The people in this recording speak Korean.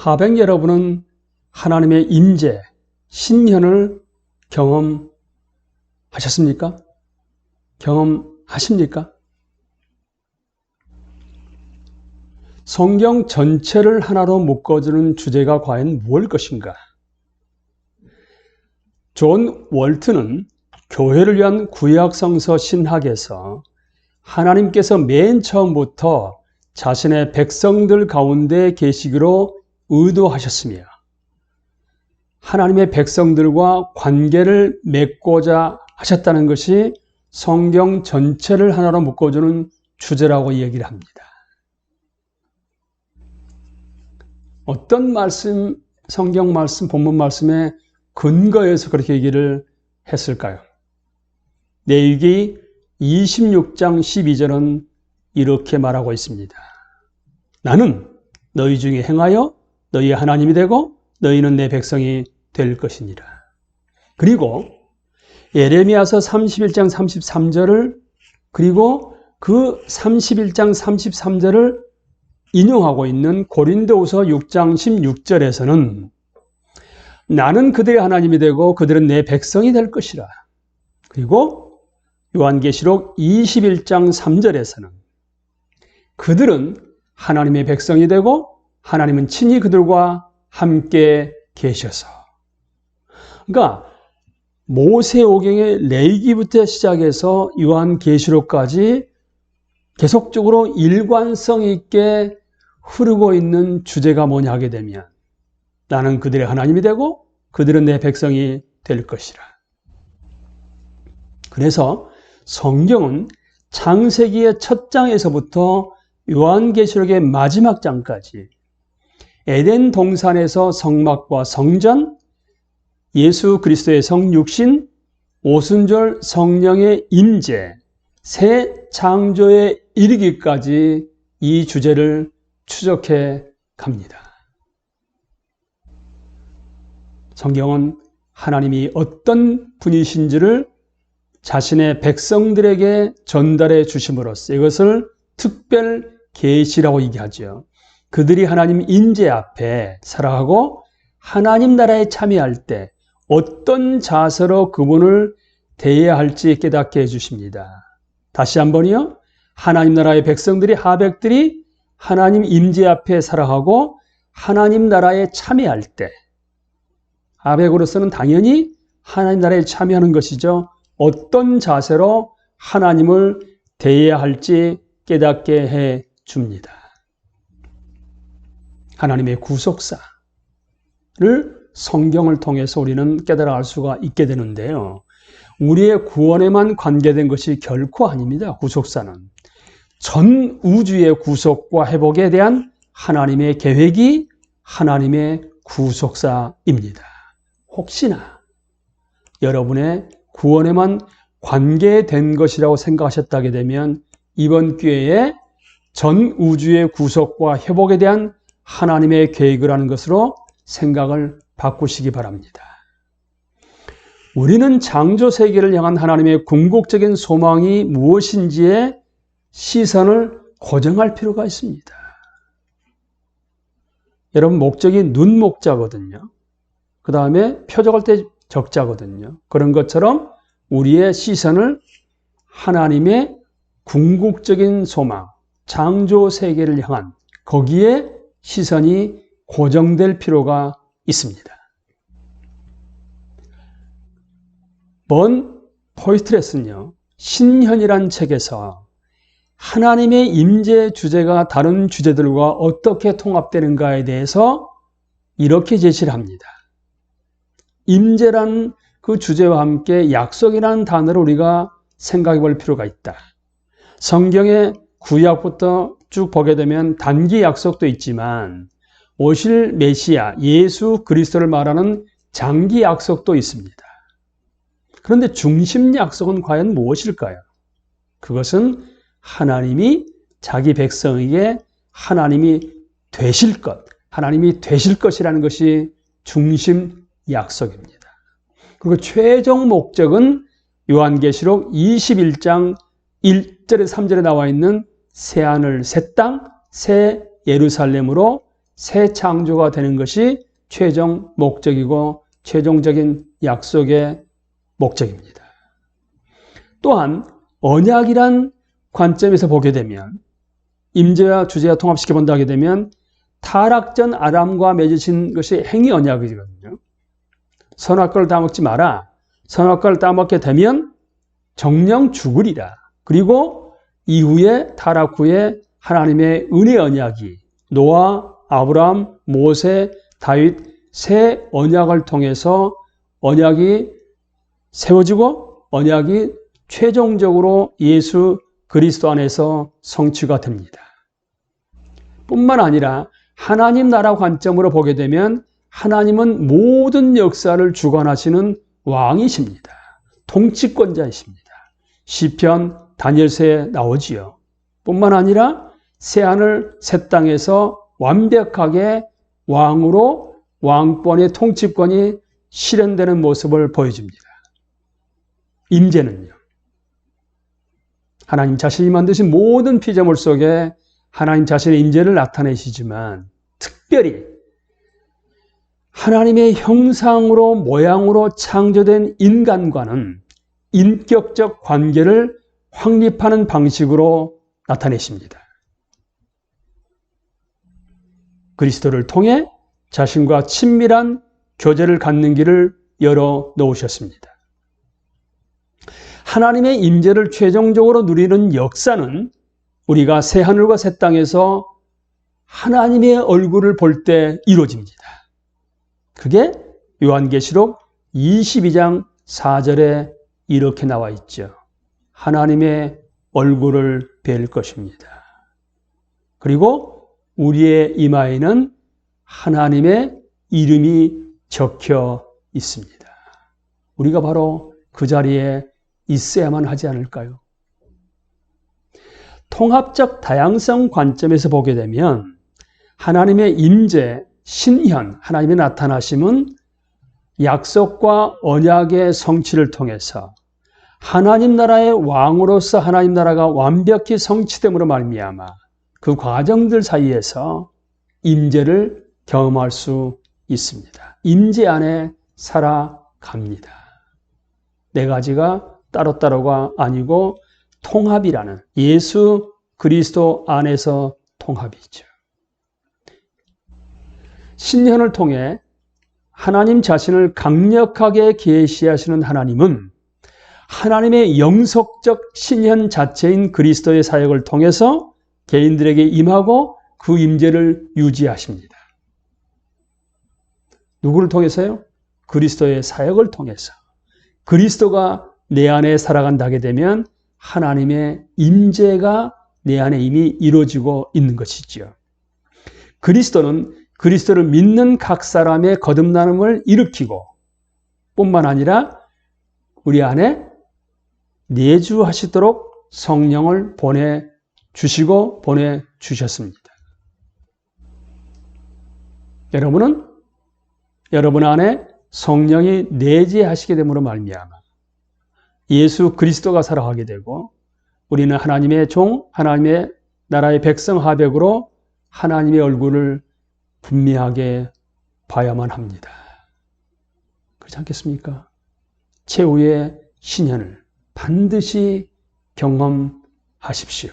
하백 여러분은 하나님의 임재, 신현을 경험하셨습니까? 경험하십니까? 성경 전체를 하나로 묶어주는 주제가 과연 무엇일 것인가? 존 월트는 교회를 위한 구약성서 신학에서 하나님께서 맨 처음부터 자신의 백성들 가운데 계시기로 의도하셨으며 하나님의 백성들과 관계를 맺고자 하셨다는 것이 성경 전체를 하나로 묶어주는 주제라고 얘기를 합니다. 어떤 말씀, 성경 말씀, 본문 말씀에 근거해서 그렇게 얘기를 했을까요? 내위기 26장 12절은 이렇게 말하고 있습니다. 나는 너희 중에 행하여 너희의 하나님이 되고 너희는 내 백성이 될 것이니라. 그리고 예레미야서 31장 33절을 그리고 그 31장 33절을 인용하고 있는 고린도후서 6장 16절에서는 나는 그들의 하나님이 되고 그들은 내 백성이 될 것이라. 그리고 요한계시록 21장 3절에서는 그들은 하나님의 백성이 되고 하나님은 친히 그들과 함께 계셔서. 그러니까 모세오경의 레이기부터 시작해서 요한계시록까지 계속적으로 일관성 있게 흐르고 있는 주제가 뭐냐 하게 되면 나는 그들의 하나님이 되고 그들은 내 백성이 될 것이라. 그래서 성경은 창세기의 첫 장에서부터 요한계시록의 마지막 장까지 에덴 동산에서 성막과 성전, 예수 그리스도의 성육신, 오순절 성령의 임재, 새 창조에 이르기까지 이 주제를 추적해 갑니다. 성경은 하나님이 어떤 분이신지를 자신의 백성들에게 전달해 주심으로써 이것을 특별 계시라고 얘기하죠. 그들이 하나님 인재 앞에 살아가고 하나님 나라에 참여할 때 어떤 자세로 그분을 대해야 할지 깨닫게 해 주십니다. 다시 한번요. 하나님 나라의 백성들이 하백들이 하나님 임재 앞에 살아가고 하나님 나라에 참여할 때 하백으로서는 당연히 하나님 나라에 참여하는 것이죠. 어떤 자세로 하나님을 대해야 할지 깨닫게 해 줍니다. 하나님의 구속사를 성경을 통해서 우리는 깨달아 알 수가 있게 되는데요. 우리의 구원에만 관계된 것이 결코 아닙니다. 구속사는. 전 우주의 구속과 회복에 대한 하나님의 계획이 하나님의 구속사입니다. 혹시나 여러분의 구원에만 관계된 것이라고 생각하셨다게 되면 이번 기회에 전 우주의 구속과 회복에 대한 하나님의 계획을 하는 것으로 생각을 바꾸시기 바랍니다. 우리는 창조 세계를 향한 하나님의 궁극적인 소망이 무엇인지에 시선을 고정할 필요가 있습니다. 여러분, 목적이 눈 목자거든요. 그 다음에 표적할 때 적자거든요. 그런 것처럼 우리의 시선을 하나님의 궁극적인 소망, 창조 세계를 향한 거기에 시선이 고정될 필요가 있습니다. 번 포이트레스는요, 신현이란 책에서 하나님의 임재 주제가 다른 주제들과 어떻게 통합되는가에 대해서 이렇게 제시를 합니다. 임재란 그 주제와 함께 약속이라는 단어를 우리가 생각해 볼 필요가 있다. 성경의 구약부터 쭉 보게 되면 단기 약속도 있지만 오실 메시아 예수 그리스도를 말하는 장기 약속도 있습니다. 그런데 중심 약속은 과연 무엇일까요? 그것은 하나님이 자기 백성에게 하나님이 되실 것, 하나님이 되실 것이라는 것이 중심 약속입니다. 그리고 최종 목적은 요한계시록 21장 1절에 3절에 나와 있는 새 하늘, 새 땅, 새 예루살렘으로 새 창조가 되는 것이 최종 목적이고 최종적인 약속의 목적입니다. 또한 언약이란 관점에서 보게 되면 임재와 주제와 통합시켜 본다게 되면 타락전 아람과 맺으신 것이 행위 언약이거든요. 선악과를 따먹지 마라. 선악과를 따먹게 되면 정령 죽으리라. 그리고 이후에 타락 후에 하나님의 은혜 언약이 노아, 아브라함, 모세, 다윗 새 언약을 통해서 언약이 세워지고 언약이 최종적으로 예수 그리스도 안에서 성취가 됩니다. 뿐만 아니라 하나님 나라 관점으로 보게 되면 하나님은 모든 역사를 주관하시는 왕이십니다. 통치권자이십니다. 시편 다니엘서에 나오지요. 뿐만 아니라 새하늘 새 땅에서 완벽하게 왕으로 왕권의 통치권이 실현되는 모습을 보여줍니다. 임재는요. 하나님 자신이 만드신 모든 피조물 속에 하나님 자신의 임재를 나타내시지만 특별히 하나님의 형상으로 모양으로 창조된 인간과는 인격적 관계를 확립하는 방식으로 나타내십니다. 그리스도를 통해 자신과 친밀한 교제를 갖는 길을 열어 놓으셨습니다. 하나님의 임재를 최종적으로 누리는 역사는 우리가 새 하늘과 새 땅에서 하나님의 얼굴을 볼 때 이루어집니다. 그게 요한계시록 22장 4절에 이렇게 나와 있죠. 하나님의 얼굴을 뵐 것입니다. 그리고 우리의 이마에는 하나님의 이름이 적혀 있습니다. 우리가 바로 그 자리에 있어야만 하지 않을까요? 통합적 다양성 관점에서 보게 되면 하나님의 임재, 신현, 하나님의 나타나심은 약속과 언약의 성취를 통해서 하나님 나라의 왕으로서 하나님 나라가 완벽히 성취됨으로 말미암아 그 과정들 사이에서 임재를 경험할 수 있습니다. 임재 안에 살아갑니다. 네 가지가 따로따로가 아니고 통합이라는 예수 그리스도 안에서 통합이죠. 신년을 통해 하나님 자신을 강력하게 계시하시는 하나님은 하나님의 영속적 신현 자체인 그리스도의 사역을 통해서 개인들에게 임하고 그 임재를 유지하십니다. 누구를 통해서요? 그리스도의 사역을 통해서. 그리스도가 내 안에 살아간다게 되면 하나님의 임재가 내 안에 이미 이루어지고 있는 것이지요. 그리스도는 그리스도를 믿는 각 사람의 거듭남을 일으키고 뿐만 아니라 우리 안에 내주하시도록 성령을 보내 주시고 보내 주셨습니다. 여러분은 여러분 안에 성령이 내재하시게 됨으로 말미암아 예수 그리스도가 살아가게 되고 우리는 하나님의 종, 하나님의 나라의 백성 하백으로 하나님의 얼굴을 분명하게 봐야만 합니다. 그렇지 않겠습니까? 최후의 신현을 반드시 경험하십시오.